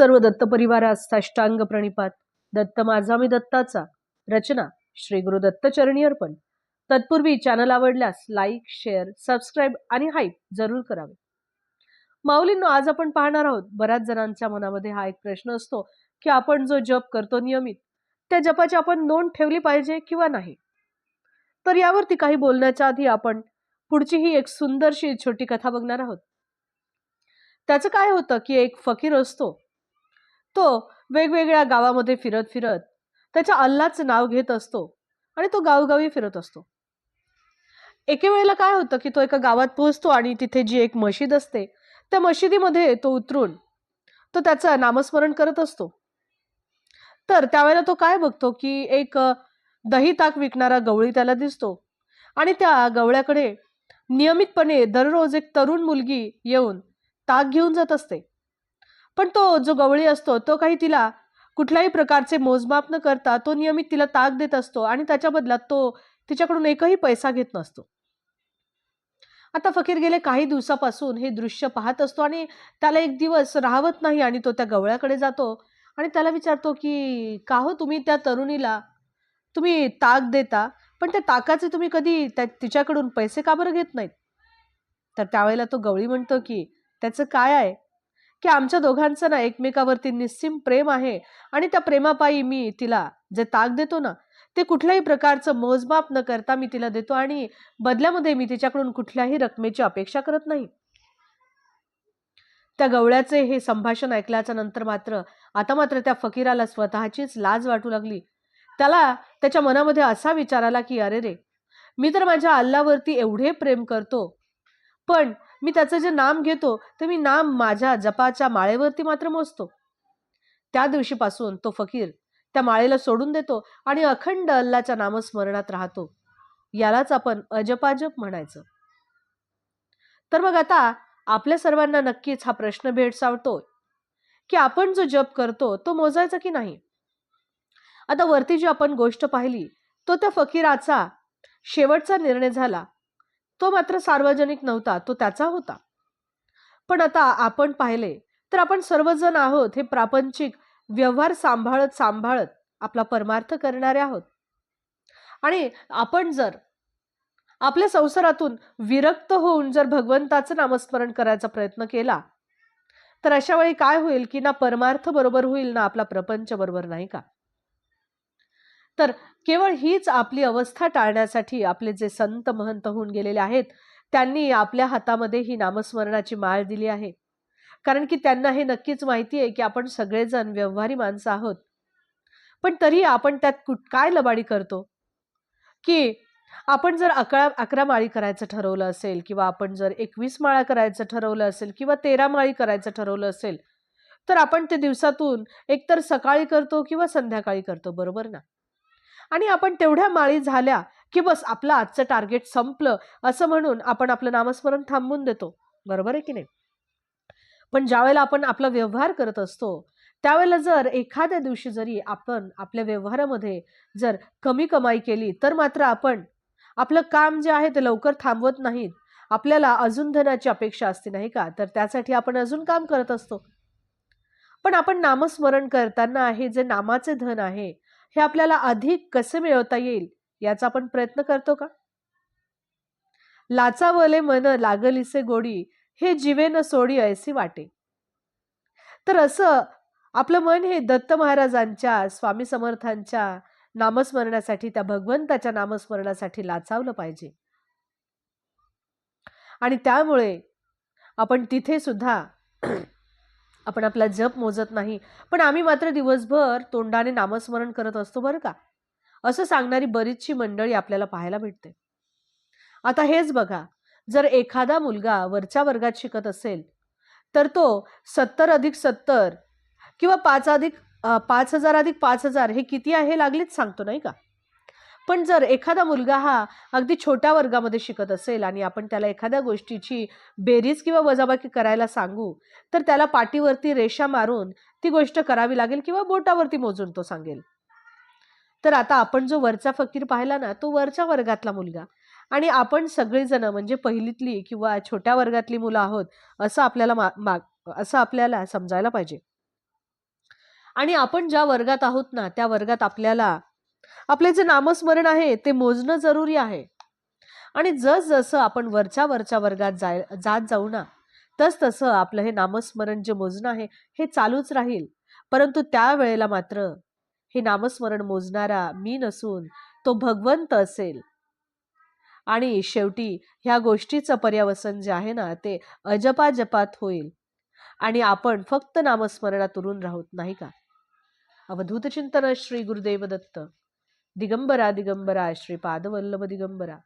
सर्व दत्त परिवारात साष्टांग प्रणिपात. दत्त माझा मी दत्ताचा. रचना श्री गुरु दत्त चरणी अर्पण. तत्पूर्वी चॅनल आवडल्यास लाईक शेअर सबस्क्राईब आणि हाईप जरूर करावे. माऊलींनो आज आपण पाहणार आहोत बऱ्याच जणांच्या मनामध्ये हा एक प्रश्न असतो की आपण जो जप करतो नियमित त्या जपाची आपण नोंद ठेवली पाहिजे किंवा नाही? तर यावरती काही बोलण्याच्या आधी आपण पुढची ही एक सुंदरशी छोटी कथा बघणार आहोत. त्याचं काय होतं की एक फकीर असतो तो वेगवेगळ्या गावामध्ये फिरत फिरत त्याच्या अल्लाचं नाव घेत असतो आणि तो गावोगावी फिरत असतो. एके वेळेला काय होतं की तो एका गावात पोहोचतो आणि तिथे जी एक मशीद असते त्या मशिदीमध्ये तो उतरून तो त्याचं नामस्मरण करत असतो. तर त्यावेळेला तो काय बघतो की एक दही ताक विकणारा गवळी त्याला दिसतो आणि त्या गवळ्याकडे नियमितपणे दररोज एक तरुण मुलगी येऊन ताक घेऊन जात असते. पण तो जो गवळी असतो तो काही तिला कुठल्याही प्रकारचे मोजमाप न करता तो नियमित तिला ताक देत असतो आणि त्याच्या बदल्यात तो तिच्याकडून एकही पैसा घेत नसतो. आता फकीर गेले काही दिवसापासून हे दृश्य पाहत असतो आणि त्याला एक दिवस राहवत नाही आणि तो त्या गवळ्याकडे जातो आणि त्याला विचारतो की का हो तुम्ही त्या तरुणीला तुम्ही ताक देता पण त्या ताकाचे तुम्ही कधी त्या तिच्याकडून पैसे का बरं घेत नाहीत? तर त्यावेळेला तो गवळी म्हणतो की त्याचं काय आहे? की आमच्या दोघांचं ना एकमेकावरती निस्सीम प्रेम आहे आणि त्या प्रेमापायी मी तिला जे ताक देतो ना ते कुठल्याही प्रकारचं मोजमाप न करता मी तिला देतो आणि बदल्यामध्ये मी तिच्याकडून कुठल्याही रकमेची अपेक्षा करत नाही. त्या गवळ्याचे हे संभाषण ऐकल्याच्या नंतर मात्र आता मात्र त्या फकीराला स्वतःचीच लाज वाटू लागली. त्याला त्याच्या मनामध्ये असा विचार आला की अरे रे मी तर माझ्या अल्लावरती एवढे प्रेम करतो. पण मी त्याचं जे नाम घेतो ते मी नाम माझ्या जपाच्या माळेवरती मात्र मोजतो. त्या दिवशीपासून तो फकीर त्या माळेला सोडून देतो आणि अखंड अल्लाच्या नामस्मरणात राहतो. यालाच आपण अजपाजप म्हणायचं. तर मग आता आपल्या सर्वांना नक्कीच हा प्रश्न भेडसावतोय की आपण जो जप करतो तो मोजायचा की नाही? आता वरती जी आपण गोष्ट पाहिली तो त्या फकीराचा शेवटचा निर्णय झाला. तो मात्र सार्वजनिक नव्हता तो त्याचा होता. पण आता आपण पाहिले तर आपण सर्वजण आहोत हे प्रापंचिक व्यवहार सांभाळत सांभाळत आपला परमार्थ करणारे आहोत. आणि आपण जर आपल्या संसारातून विरक्त होऊन जर भगवंताचं नामस्मरण करायचा प्रयत्न केला तर अशा वेळी काय होईल की ना परमार्थ बरोबर होईल ना आपला प्रपंच बरोबर नाही का? तर केवळ हीच आपली अवस्था टाळण्यासाठी आपले जे संत महंत होऊन गेलेले आहेत त्यांनी आपल्या हातामध्ये ही नामस्मरणाची माळ दिली आहे. कारण की त्यांना हे नक्कीच माहिती आहे की आपण सगळेजण व्यवहारी माणसं आहोत. पण तरी आपण त्यात कुठ काय लबाडी करतो? की आपण जर अकरा अकरा माळी करायचं ठरवलं असेल किंवा आपण जर एकवीस माळा करायचं ठरवलं असेल किंवा तेरा माळी करायचं ठरवलं असेल तर आपण ते दिवसातून एकतर सकाळी करतो किंवा संध्याकाळी करतो बरोबर ना? आणि आपण तेवढ्या माळी झाल्या की बस आपलं आजचं टार्गेट संपलं असं म्हणून आपण आपलं नामस्मरण थांबवून देतो. बरोबर आहे की नाही? पण ज्यावेळेला आपण आपला व्यवहार करत असतो त्यावेळेला जर एखाद्या दिवशी जरी आपण आपल्या व्यवहारामध्ये जर कमी कमाई केली तर मात्र आपण आपलं काम जे आहे ते लवकर थांबवत नाहीत. आपल्याला अजून धनाची अपेक्षा असते नाही का? तर त्यासाठी आपण अजून काम करत असतो. पण आपण नामस्मरण करताना हे जे नामाचे धन आहे हे आपल्याला अधिक कसे मिळवता येईल याचा आपण प्रयत्न करतो का? लाचावले मन लागलीसे गोडी हे जीवेन सोडी ऐसी वाटे. तर असं आपलं मन हे दत्त महाराजांच्या स्वामी समर्थांच्या नामस्मरणासाठी त्या भगवंताच्या नामस्मरणासाठी लाचावलं पाहिजे. आणि त्यामुळे आपण तिथे सुद्धा आपण आपला जप मोजत नाही. पण आम्ही मात्र दिवसभर तोंडाने नामस्मरण करत असतो बरं का? असं सांगणारी बरीचशी मंडळी आपल्याला पाहायला भेटते. आता हेच बघा जर एखादा मुलगा वरच्या वर्गात शिकत असेल तर तो सत्तर अधिक सत्तर किंवा पाच अधिक पाच हजार अधिक पाच हजार हे किती आहे हे लागलीच सांगतो नाही का? पण जर एखादा मुलगा हा अगदी छोट्या वर्गामध्ये शिकत असेल आणि आपण त्याला एखाद्या गोष्टीची बेरीज किंवा वजाबाकी करायला सांगू तर त्याला पाठीवरती रेषा मारून ती गोष्ट करावी लागेल किंवा बोटावरती मोजून तो सांगेल. तर आता आपण जो वरचा फकीर पाहिला ना तो वरच्या वर्गातला मुलगा. आणि आपण सगळेजण म्हणजे पहिलीतली किंवा छोट्या वर्गातली मुलं आहोत असं आपल्याला मा, मा असं आपल्याला समजायला पाहिजे. आणि आपण ज्या वर्गात आहोत ना त्या वर्गात आपल्याला आपले जे नामस्मरण आहे ते मोजणं जरुरी आहे. आणि जस जसं आपण वरच्या वरच्या वर्गात जाय जात जाऊ ना तस तसं आपलं हे नामस्मरण जे मोजणं आहे हे चालूच राहील. परंतु त्या वेळेला मात्र हे नामस्मरण मोजणारा मी नसून तो भगवंत असेल. आणि शेवटी ह्या गोष्टीचं पर्यावसन जे आहे ना ते अजपाजपात होईल. आणि आपण फक्त नामस्मरणात उरून राहत नाही का? अवधूत चिंतन श्री गुरुदेव दत्त. दिगंबरा दिगंबरा श्री पादवल्लभ दिगंबरा.